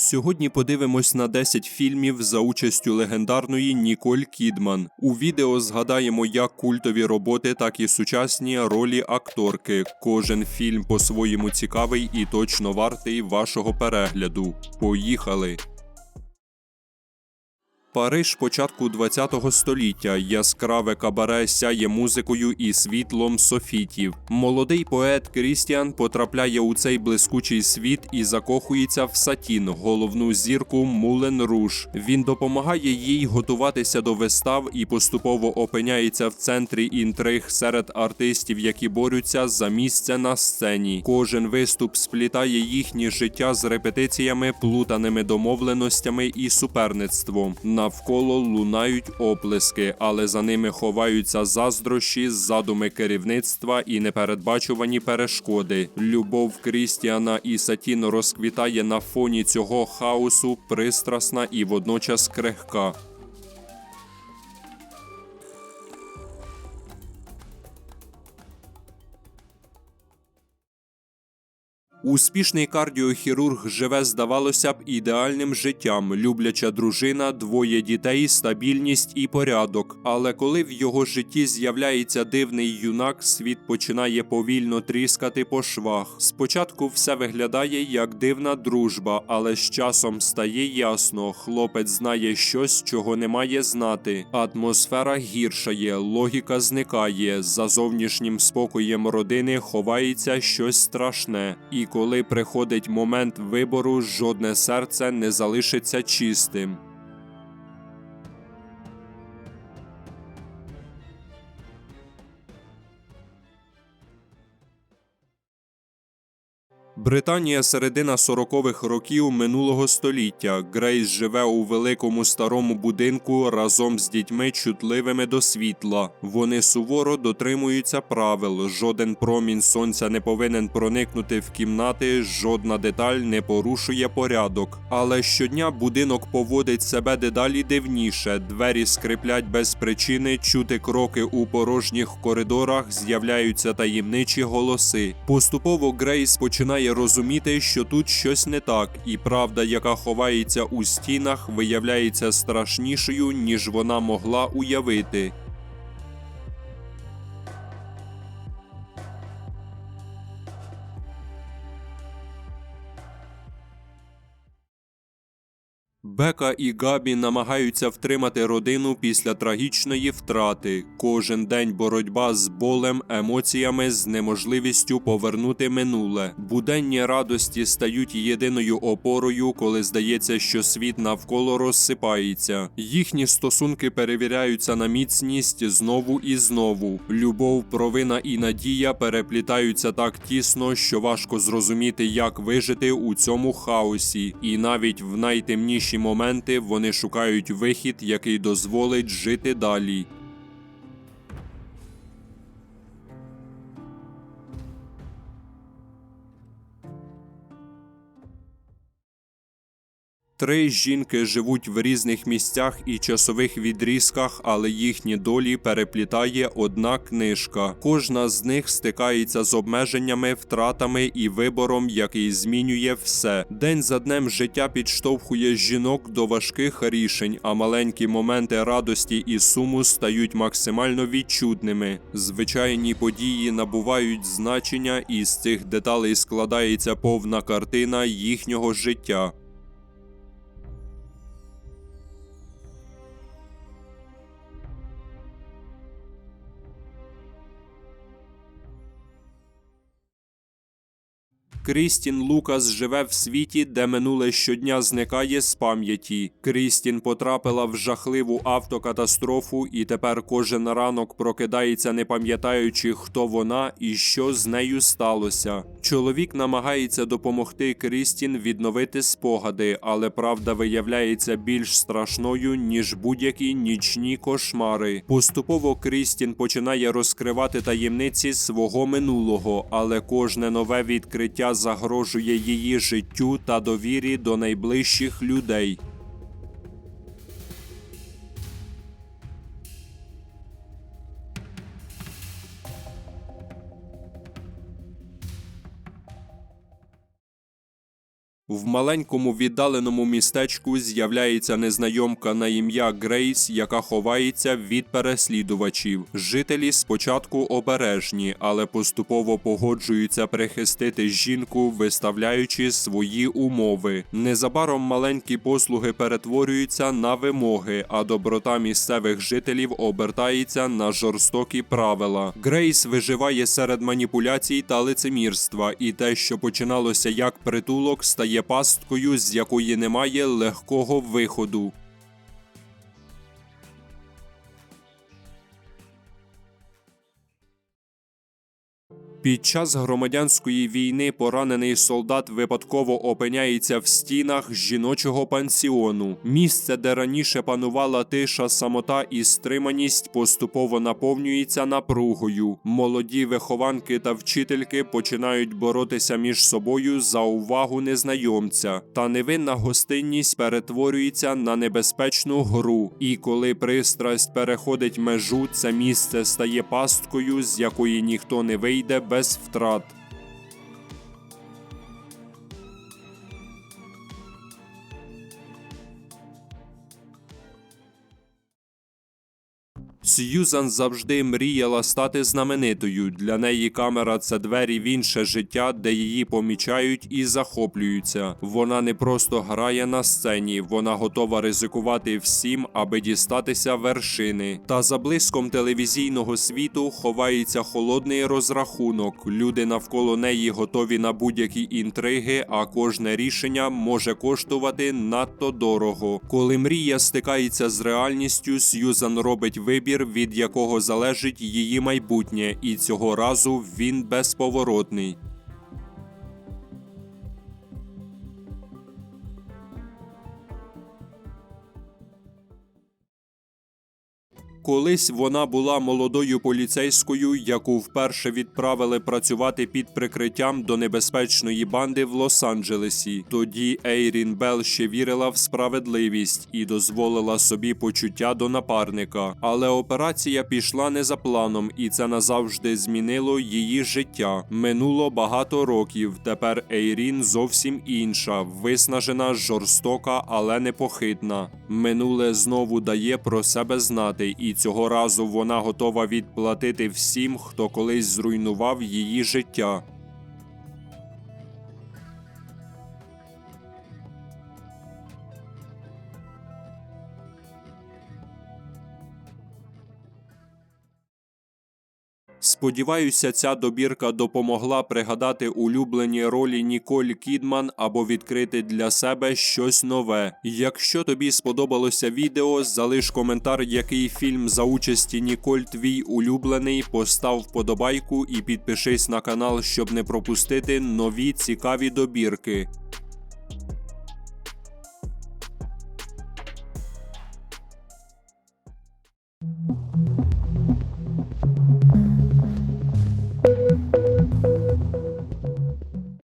Сьогодні подивимось на 10 фільмів за участю легендарної Ніколь Кідман. У відео згадаємо як культові роботи, так і сучасні ролі акторки. Кожен фільм по-своєму цікавий і точно вартий вашого перегляду. Поїхали! Париж початку ХХ століття яскраве кабаре сяє музикою і світлом софітів. Молодий поет Крістіан потрапляє у цей блискучий світ і закохується в Сатін, головну зірку Мулен Руш. Він допомагає їй готуватися до вистав і поступово опиняється в центрі інтриг серед артистів, які борються за місце на сцені. Кожен виступ сплітає їхнє життя з репетиціями, плутаними домовленостями і суперництвом. Навколо лунають оплески, але за ними ховаються заздрощі, задуми керівництва і непередбачувані перешкоди. Любов Крістіана і Сатін розквітає на фоні цього хаосу, пристрасна і водночас крихка. Успішний кардіохірург живе, здавалося б, ідеальним життям, любляча дружина, двоє дітей, стабільність і порядок. Але коли в його житті з'являється дивний юнак, світ починає повільно тріскати по швах. Спочатку все виглядає як дивна дружба, але з часом стає ясно, хлопець знає щось, чого не має знати. Атмосфера гіршає, логіка зникає. За зовнішнім спокоєм родини ховається щось страшне. І коли приходить момент вибору, жодне серце не залишиться чистим. Британія середина 40-х років минулого століття. Грейс живе у великому старому будинку разом з дітьми, чутливими до світла. Вони суворо дотримуються правил. Жоден промінь сонця не повинен проникнути в кімнати, жодна деталь не порушує порядок. Але щодня будинок поводить себе дедалі дивніше. Двері скриплять без причини, чути кроки у порожніх коридорах, з'являються таємничі голоси. Поступово Грейс починає розуміти, що тут щось не так, і правда, яка ховається у стінах, виявляється страшнішою, ніж вона могла уявити. Бека і Габі намагаються втримати родину після трагічної втрати. Кожен день боротьба з болем, емоціями, з неможливістю повернути минуле. Буденні радості стають єдиною опорою, коли здається, що світ навколо розсипається. Їхні стосунки перевіряються на міцність знову і знову. Любов, провина і надія переплітаються так тісно, що важко зрозуміти, як вижити у цьому хаосі, і навіть в найтемніші моменти вони шукають вихід, який дозволить жити далі. Три жінки живуть в різних місцях і часових відрізках, але їхні долі переплітає одна книжка. Кожна з них стикається з обмеженнями, втратами і вибором, який змінює все. День за днем життя підштовхує жінок до важких рішень, а маленькі моменти радості і суму стають максимально відчутними. Звичайні події набувають значення, і з цих деталей складається повна картина їхнього життя. Крістін Лукас живе в світі, де минуле щодня зникає з пам'яті. Крістін потрапила в жахливу автокатастрофу, і тепер кожен ранок прокидається, не пам'ятаючи, хто вона і що з нею сталося. Чоловік намагається допомогти Крістін відновити спогади, але правда виявляється більш страшною ніж будь-які нічні кошмари. Поступово Крістін починає розкривати таємниці свого минулого, але кожне нове відкриття загрожує її життю та довірі до найближчих людей. В маленькому віддаленому містечку з'являється незнайомка на ім'я Грейс, яка ховається від переслідувачів. Жителі спочатку обережні, але поступово погоджуються прихистити жінку, виставляючи свої умови. Незабаром маленькі послуги перетворюються на вимоги, а доброта місцевих жителів обертається на жорстокі правила. Грейс виживає серед маніпуляцій та лицемірства, і те, що починалося як притулок, стає пасткою, з якої немає легкого виходу. Під час громадянської війни поранений солдат випадково опиняється в стінах жіночого пансіону. Місце, де раніше панувала тиша, самота і стриманість, поступово наповнюється напругою. Молоді вихованки та вчительки починають боротися між собою за увагу незнайомця. Та невинна гостинність перетворюється на небезпечну гру. І коли пристрасть переходить межу, це місце стає пасткою, з якої ніхто не вийде без втрат. Сьюзан завжди мріяла стати знаменитою. Для неї камера це двері в інше життя, де її помічають і захоплюються. Вона не просто грає на сцені, вона готова ризикувати всім, аби дістатися вершини. Та за блиском телевізійного світу ховається холодний розрахунок. Люди навколо неї готові на будь-які інтриги, а кожне рішення може коштувати надто дорого. Коли мрія стикається з реальністю, Сьюзан робить вибір, від якого залежить її майбутнє, і цього разу він безповоротний. Колись вона була молодою поліцейською, яку вперше відправили працювати під прикриттям до небезпечної банди в Лос-Анджелесі. Тоді Ейрін Белл ще вірила в справедливість і дозволила собі почуття до напарника. Але операція пішла не за планом, і це назавжди змінило її життя. Минуло багато років. Тепер Ейрін зовсім інша, виснажена, жорстока, але непохитна. Минуле знову дає про себе знати, і цього разу вона готова відплатити всім, хто колись зруйнував її життя. Сподіваюся, ця добірка допомогла пригадати улюблені ролі Ніколь Кідман або відкрити для себе щось нове. Якщо тобі сподобалося відео, залиш коментар, який фільм за участі Ніколь твій улюблений, постав вподобайку і підпишись на канал, щоб не пропустити нові цікаві добірки.